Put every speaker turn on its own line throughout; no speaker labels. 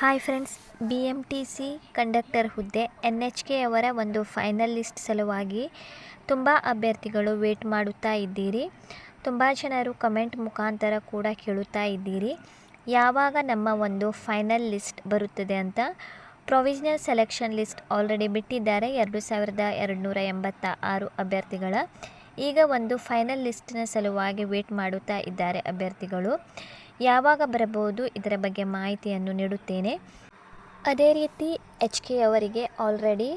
Hi friends B M T C conductor ಹುದ್ದೆ N H K ಅವರ ಒಂದು final list ಸಲುವಾಗಿ ತುಂಬ ಅಭ್ಯರ್ಥಿಗಳು ವೇಟ್ ಮಾಡುತ್ತಾ ಇದ್ದೀರಿ. ತುಂಬ ಜನರು ಕಮೆಂಟ್ ಮುಖಾಂತರ ಕೂಡ ಕೇಳುತ್ತಾ ಇದ್ದೀರಿ. ಯಾವಾಗ ನಮ್ಮ ಒಂದು ಫೈನಲ್ ಲಿಸ್ಟ್ ಬರುತ್ತದೆ ಅಂತ ಪ್ರೊವಿಷನಲ್ ಸೆಲೆಕ್ಷನ್ ಲಿಸ್ಟ್ ಆಲ್ರೆಡಿ ಬಿಟ್ಟಿದ್ದಾರೆ. ಎರಡು ಸಾವಿರದ ಎರಡುನೂರ ಎಂಬತ್ತ ಆರು ಅಭ್ಯರ್ಥಿಗಳ ಈಗ ಒಂದು ಫೈನಲ್ ಲಿಸ್ಟಿನ ಸಲುವಾಗಿ ವೇಟ್ ಮಾಡುತ್ತಾ ಇದ್ದಾರೆ ಅಭ್ಯರ್ಥಿಗಳು. ಯಾವಾಗ ಬರಬಹುದು ಇದರ ಬಗ್ಗೆ ಮಾಹಿತಿಯನ್ನು ನೀಡುತ್ತೇನೆ. ಅದೇ ರೀತಿ ಎಚ್ ಕೆ ಅವರಿಗೆ ಆಲ್ರೆಡಿ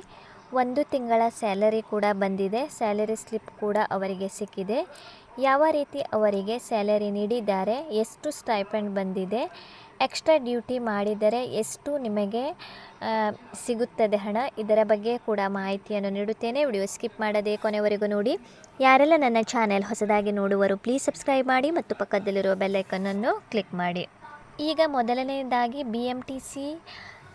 ಒಂದು ತಿಂಗಳ ಸ್ಯಾಲರಿ ಕೂಡ ಬಂದಿದೆ. ಸ್ಯಾಲರಿ ಸ್ಲಿಪ್ ಕೂಡ ಅವರಿಗೆ ಸಿಕ್ಕಿದೆ. ಯಾವ ರೀತಿ ಅವರಿಗೆ ಸ್ಯಾಲರಿ ನೀಡಿದ್ದಾರೆ, ಎಷ್ಟು ಸ್ಟೈಪೆಂಡ್ ಬಂದಿದೆ ಎಕ್ಸ್ಟ್ರಾ ಡ್ಯೂಟಿ ಮಾಡಿದರೆ ಎಷ್ಟು ನಿಮಗೆ ಸಿಗುತ್ತದೆ ಹಣ? ಇದರ ಬಗ್ಗೆ ಕೂಡ ಮಾಹಿತಿಯನ್ನು ನೀಡುತ್ತೇನೆ. ವಿಡಿಯೋ ಸ್ಕಿಪ್ ಮಾಡದೆ ಕೊನೆವರೆಗೂ ನೋಡಿ. ಯಾರೆಲ್ಲ ನನ್ನ ಚಾನೆಲ್ ಹೊಸದಾಗಿ ನೋಡುವರು ಪ್ಲೀಸ್ ಸಬ್ಸ್ಕ್ರೈಬ್ ಮಾಡಿ ಮತ್ತು ಪಕ್ಕದಲ್ಲಿರುವ ಬೆಲ್ಲೈಕನ್ನನ್ನು ಕ್ಲಿಕ್ ಮಾಡಿ. ಈಗ ಮೊದಲನೆಯದಾಗಿ B M T C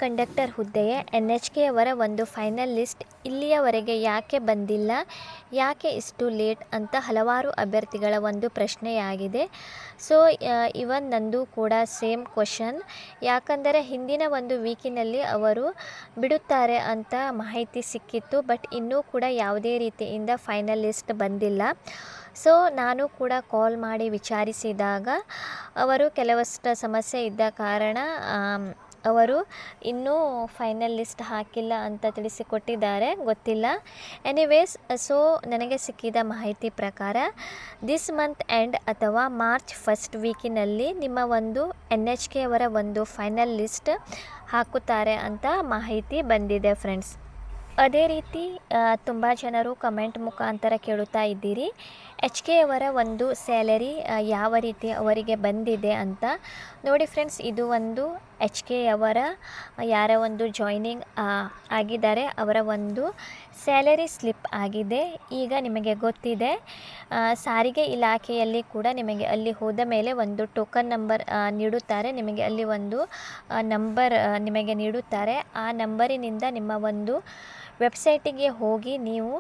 conductor ಹುದ್ದೆಯ ಎನ್ ಎಚ್ ಕೆ ಅವರ ಒಂದು ಫೈನಲ್ ಲಿಸ್ಟ್ ಇಲ್ಲಿಯವರೆಗೆ ಯಾಕೆ ಬಂದಿಲ್ಲ, ಯಾಕೆ ಇಷ್ಟು ಲೇಟ್ ಅಂತ ಹಲವಾರು ಅಭ್ಯರ್ಥಿಗಳ ಒಂದು ಪ್ರಶ್ನೆಯಾಗಿದೆ. ಸೊ ಇವನ್ ನಂದು ಕೂಡ ಸೇಮ್ ಕ್ವಶನ್. ಯಾಕಂದರೆ ಹಿಂದಿನ ಒಂದು ವೀಕಿನಲ್ಲಿ ಅವರು ಬಿಡುತ್ತಾರೆ ಅಂತ ಮಾಹಿತಿ ಸಿಕ್ಕಿತ್ತು, ಬಟ್ ಇನ್ನೂ ಕೂಡ ಯಾವುದೇ ರೀತಿಯಿಂದ ಫೈನಲ್ ಲಿಸ್ಟ್ ಬಂದಿಲ್ಲ. ಸೊ, ನಾನು ಕೂಡ ಕಾಲ್ ಮಾಡಿ ವಿಚಾರಿಸಿದಾಗ ಅವರು ಕೆಲವಷ್ಟು ಸಮಸ್ಯೆ ಇದ್ದ ಕಾರಣ ಅವರು ಇನ್ನೂ ಫೈನಲ್ ಲಿಸ್ಟ್ ಹಾಕಿಲ್ಲ ಅಂತ ತಿಳಿಸಿಕೊಟ್ಟಿದ್ದಾರೆ, ಗೊತ್ತಿಲ್ಲ. ಎನಿವೇಸ್ ಸೊ ನನಗೆ ಸಿಕ್ಕಿದ ಮಾಹಿತಿ ಪ್ರಕಾರ ದಿಸ್ ಮಂತ್ ಎಂಡ್ ಅಥವಾ ಮಾರ್ಚ್ ಫಸ್ಟ್ ವೀಕಿನಲ್ಲಿ ನಿಮ್ಮ ಒಂದು ಎನ್ ಎಚ್ ಕೆ ಅವರ ಒಂದು ಫೈನಲ್ ಲಿಸ್ಟ್ ಹಾಕುತ್ತಾರೆ ಅಂತ ಮಾಹಿತಿ ಬಂದಿದೆ ಫ್ರೆಂಡ್ಸ್ ಅದೇ ರೀತಿ ತುಂಬ ಜನರು ಕಮೆಂಟ್ ಮುಖಾಂತರ ಕೇಳುತ್ತಾ ಇದ್ದೀರಿ. ಎಚ್ ಕೆ ಅವರ ಒಂದು ಸ್ಯಾಲರಿ ಯಾವ ರೀತಿ ಅವರಿಗೆ ಬಂದಿದೆ ಅಂತ ನೋಡಿ ಫ್ರೆಂಡ್ಸ್, ಇದು ಒಂದು ಎಚ್ ಕೆ ಅವರ, ಯಾರ ಒಂದು ಜಾಯ್ನಿಂಗ್ ಆಗಿದ್ದಾರೆ, ಅವರ ಒಂದು ಸ್ಯಾಲರಿ ಸ್ಲಿಪ್ ಆಗಿದೆ. ಈಗ ನಿಮಗೆ ಗೊತ್ತಿದೆ ಸಾರಿಗೆ ಇಲಾಖೆಯಲ್ಲಿ ಕೂಡ ನಿಮಗೆ ಅಲ್ಲಿ ಹೋದ ಮೇಲೆ ಒಂದು ಟೋಕನ್ ನಂಬರ್ ನೀಡುತ್ತಾರೆ. ನಿಮಗೆ ಅಲ್ಲಿ ಒಂದು ನಂಬರ್ ನಿಮಗೆ ನೀಡುತ್ತಾರೆ. ಆ ನಂಬರಿನಿಂದ ನಿಮ್ಮ ಒಂದು ವೆಬ್ಸೈಟಿಗೆ ಹೋಗಿ ನೀವು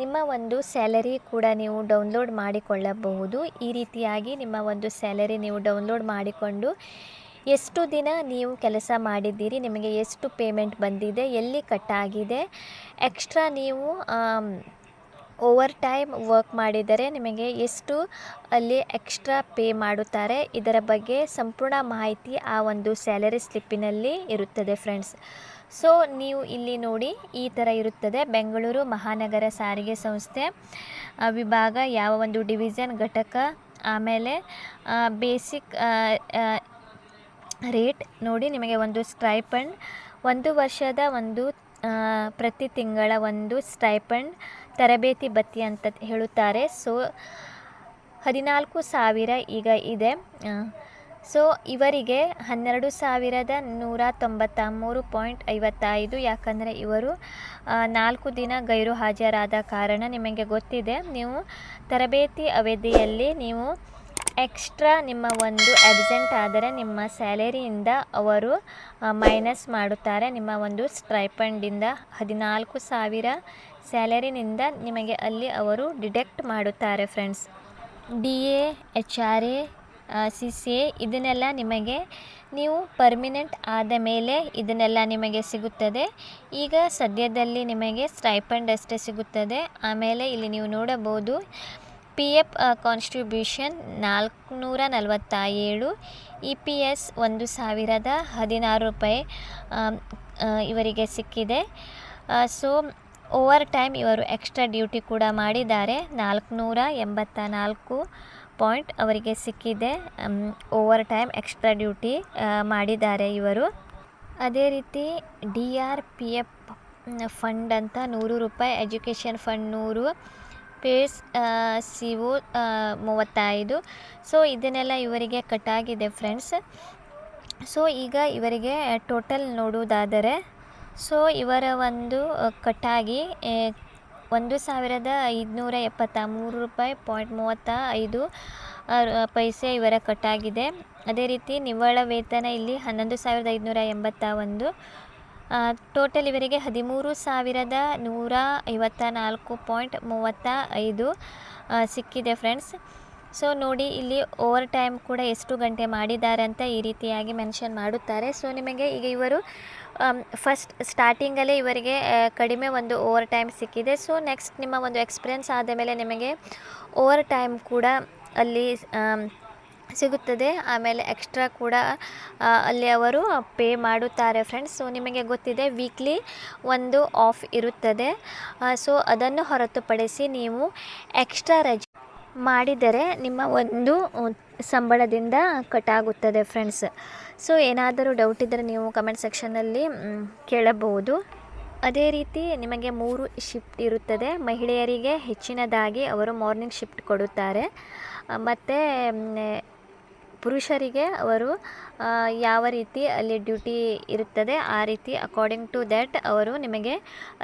ನಿಮ್ಮ ಒಂದು ಸ್ಯಾಲರಿ ಕೂಡ ನೀವು ಡೌನ್ಲೋಡ್ ಮಾಡಿಕೊಳ್ಳಬಹುದು. ಈ ರೀತಿಯಾಗಿ ನಿಮ್ಮ ಒಂದು ಸ್ಯಾಲರಿ ನೀವು ಡೌನ್ಲೋಡ್ ಮಾಡಿಕೊಂಡು ಎಷ್ಟು ದಿನ ನೀವು ಕೆಲಸ ಮಾಡಿದ್ದೀರಿ, ನಿಮಗೆ ಎಷ್ಟು ಪೇಮೆಂಟ್ ಬಂದಿದೆ, ಎಲ್ಲಿ ಕಟ್ಟಾಗಿದೆ ಎಕ್ಸ್ಟ್ರಾ ನೀವು ಓವರ್ ಟೈಮ್ ವರ್ಕ್ ಮಾಡಿದರೆ ನಿಮಗೆ ಎಷ್ಟು ಅಲ್ಲಿ ಎಕ್ಸ್ಟ್ರಾ ಪೇ ಮಾಡುತ್ತಾರೆ, ಇದರ ಬಗ್ಗೆ ಸಂಪೂರ್ಣ ಮಾಹಿತಿ ಆ ಒಂದು ಸ್ಯಾಲರಿ ಸ್ಲಿಪ್ಪಿನಲ್ಲಿ ಇರುತ್ತದೆ ಫ್ರೆಂಡ್ಸ್. ಸೊ, ನೀವು ಇಲ್ಲಿ ನೋಡಿ ಈ ಥರ ಇರುತ್ತದೆ. ಬೆಂಗಳೂರು ಮಹಾನಗರ ಸಾರಿಗೆ ಸಂಸ್ಥೆ ವಿಭಾಗ ಯಾವ ಒಂದು ಡಿವಿಷನ್ ಘಟಕ, ಆಮೇಲೆ ಬೇಸಿಕ್ ರೇಟ್ ನೋಡಿ ನಿಮಗೆ ಒಂದು ಸ್ಟೈಪಂಡ್ ಒಂದು ವರ್ಷದ ಒಂದು ಪ್ರತಿ ತಿಂಗಳ ಒಂದು ಸ್ಟೈಪಂಡ್ ತರಬೇತಿ ಭತ್ಯೆ ಅಂತ ಹೇಳುತ್ತಾರೆ. ಸೊ, ಹದಿನಾಲ್ಕು ಸಾವಿರ ಈಗ ಇದೆ. ಸೊ, ಇವರಿಗೆ ಹನ್ನೆರಡು ಸಾವಿರದ ನೂರ ತೊಂಬತ್ತ ಮೂರು ಪಾಯಿಂಟ್ ಐವತ್ತೈದು ಯಾಕಂದರೆ ಇವರು ನಾಲ್ಕು ದಿನ ಗೈರು ಹಾಜರಾದ ಕಾರಣ ನಿಮಗೆ ಗೊತ್ತಿದೆ. ನೀವು ತರಬೇತಿ ಅವಧಿಯಲ್ಲಿ ನೀವು ಎಕ್ಸ್ಟ್ರಾ ನಿಮ್ಮ ಒಂದು ಅಬ್ಸೆಂಟ್ ಆದರೆ ನಿಮ್ಮ ಸ್ಯಾಲರಿಯಿಂದ ಅವರು ಮೈನಸ್ ಮಾಡುತ್ತಾರೆ. ನಿಮ್ಮ ಒಂದು ಸ್ಟ್ರೈಪಂಡಿಂದ ಹದಿನಾಲ್ಕು ಸಾವಿರ ಸ್ಯಾಲರಿನಿಂದ ನಿಮಗೆ ಅಲ್ಲಿ ಅವರು ಡಿಡೆಕ್ಟ್ ಮಾಡುತ್ತಾರೆ friends. D A, H R A C C A ಇದನ್ನೆಲ್ಲ ನಿಮಗೆ ನೀವು ಪರ್ಮಿನೆಂಟ್ ಆದ ಮೇಲೆ ಇದನ್ನೆಲ್ಲ ನಿಮಗೆ ಸಿಗುತ್ತದೆ. ಈಗ ಸದ್ಯದಲ್ಲಿ ನಿಮಗೆ ಸ್ಟೈಪಂಡ್ ಅಷ್ಟೇ ಸಿಗುತ್ತದೆ. ಆಮೇಲೆ ಇಲ್ಲಿ ನೀವು ನೋಡಬಹುದು ಪಿ ಎಫ್ ಕಾನ್ಸ್ಟ್ರಿಬ್ಯೂಷನ್ ನಾಲ್ಕುನೂರ ನಲವತ್ತ ಏಳು ಇ ಪಿ ಎಸ್ ಒಂದು ಸಾವಿರದ ಹದಿನಾರು ರೂಪಾಯಿ ಇವರಿಗೆ ಸಿಕ್ಕಿದೆ. ಸೊ ಓವರ್ ಟೈಮ್ ಇವರು ಎಕ್ಸ್ಟ್ರಾ ಡ್ಯೂಟಿ ಕೂಡ ಮಾಡಿದ್ದಾರೆ. ನಾಲ್ಕುನೂರ ಎಂಬತ್ತ ನಾಲ್ಕು ಪಾಯಿಂಟ್ ಅವರಿಗೆ ಸಿಕ್ಕಿದೆ. ಓವರ್ ಟೈಮ್ ಎಕ್ಸ್ಟ್ರಾ ಡ್ಯೂಟಿ ಮಾಡಿದ್ದಾರೆ ಇವರು. ಅದೇ ರೀತಿ D R P F fund ಅಂತ ನೂರು ರೂಪಾಯಿ ಎಜುಕೇಷನ್ ಫಂಡ್ ನೂರು ಪೇಸ್ ಸಿ ಒ ಮೂವತ್ತೈದು. ಸೊ ಇದನ್ನೆಲ್ಲ ಇವರಿಗೆ ಕಟ್ಟಾಗಿದೆ ಫ್ರೆಂಡ್ಸ್ ಸೊ ಈಗ ಇವರಿಗೆ ಟೋಟಲ್ ನೋಡುವುದಾದರೆ ಸೊ, ಇವರ ಒಂದು ಕಟ್ಟಾಗಿ ಒಂದು ಸಾವಿರದ ಐದುನೂರ ಎಪ್ಪತ್ತ ಮೂರು ರೂಪಾಯಿ ಪಾಯಿಂಟ್ ಮೂವತ್ತ ಐದು ಪೈಸೆ ಇವರ ಕಟ್ಟಾಗಿದೆ ಅದೇ ರೀತಿ ನಿವ್ವಳ ವೇತನ ಇಲ್ಲಿ ಹನ್ನೊಂದು ಸಾವಿರದ ಐದುನೂರ ಎಂಬತ್ತ ಒಂದು ಟೋಟಲ್ ಇವರಿಗೆ ಹದಿಮೂರು ಸಾವಿರದ ನೂರ ಐವತ್ತ ನಾಲ್ಕು ಪಾಯಿಂಟ್ ಮೂವತ್ತ ಐದು ಸಿಕ್ಕಿದೆ ಫ್ರೆಂಡ್ಸ್. ಸೊ ನೋಡಿ, ಇಲ್ಲಿ ಓವರ್ ಟೈಮ್ ಕೂಡ ಎಷ್ಟು ಗಂಟೆ ಮಾಡಿದ್ದಾರೆ ಅಂತ ಈ ರೀತಿಯಾಗಿ ಮೆನ್ಷನ್ ಮಾಡುತ್ತಾರೆ. ಸೊ ನಿಮಗೆ ಈಗ ಇವರು ಫಸ್ಟ್ ಸ್ಟಾರ್ಟಿಂಗಲ್ಲೇ ಇವರಿಗೆ ಕಡಿಮೆ ಒಂದು ಓವರ್ ಟೈಮ್ ಸಿಕ್ಕಿದೆ. ಸೊ ನೆಕ್ಸ್ಟ್ ನಿಮ್ಮ ಒಂದು ಎಕ್ಸ್ಪೀರಿಯನ್ಸ್ ಆದ ಮೇಲೆ ನಿಮಗೆ ಓವರ್ ಟೈಮ್ ಕೂಡ ಅಲ್ಲಿ ಸಿಗುತ್ತದೆ. ಆಮೇಲೆ ಎಕ್ಸ್ಟ್ರಾ ಕೂಡ ಅಲ್ಲಿ ಅವರು ಪೇ ಮಾಡುತ್ತಾರೆ ಫ್ರೆಂಡ್ಸ್ ಸೊ ನಿಮಗೆ ಗೊತ್ತಿದೆ ವೀಕ್ಲಿ ಒಂದು ಆಫ್ ಇರುತ್ತದೆ. ಸೊ ಅದನ್ನು ಹೊರತುಪಡಿಸಿ ನೀವು ಎಕ್ಸ್ಟ್ರಾ ರಜೆ ಮಾಡಿದರೆ ನಿಮ್ಮ ಒಂದು ಸಂಬಳದಿಂದ ಕಟ್ಟಾಗುತ್ತದೆ ಫ್ರೆಂಡ್ಸ್ ಸೊ ಏನಾದರೂ ಡೌಟ್ ಇದ್ದರೆ ನೀವು ಕಮೆಂಟ್ ಸೆಕ್ಷನಲ್ಲಿ ಕೇಳಬಹುದು. ಅದೇ ರೀತಿ ನಿಮಗೆ ಮೂರು ಶಿಫ್ಟ್ ಇರುತ್ತದೆ. ಮಹಿಳೆಯರಿಗೆ ಹೆಚ್ಚಿನದಾಗಿ ಅವರು ಮಾರ್ನಿಂಗ್ ಶಿಫ್ಟ್ ಕೊಡುತ್ತಾರೆ. ಮತ್ತು ಪುರುಷರಿಗೆ ಅವರು ಯಾವ ರೀತಿ ಅಲ್ಲಿ ಡ್ಯೂಟಿ ಇರುತ್ತದೆ, ಆ ರೀತಿ ಅಕಾರ್ಡಿಂಗ್ ಟು ದ್ಯಾಟ್ ಅವರು ನಿಮಗೆ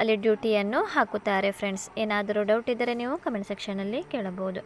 ಅಲ್ಲಿ ಡ್ಯೂಟಿಯನ್ನು ಹಾಕುತ್ತಾರೆ ಫ್ರೆಂಡ್ಸ್ ಏನಾದರೂ ಡೌಟ್ ಇದ್ದರೆ ನೀವು ಕಮೆಂಟ್ ಸೆಕ್ಷನಲ್ಲಿ ಕೇಳಬಹುದು.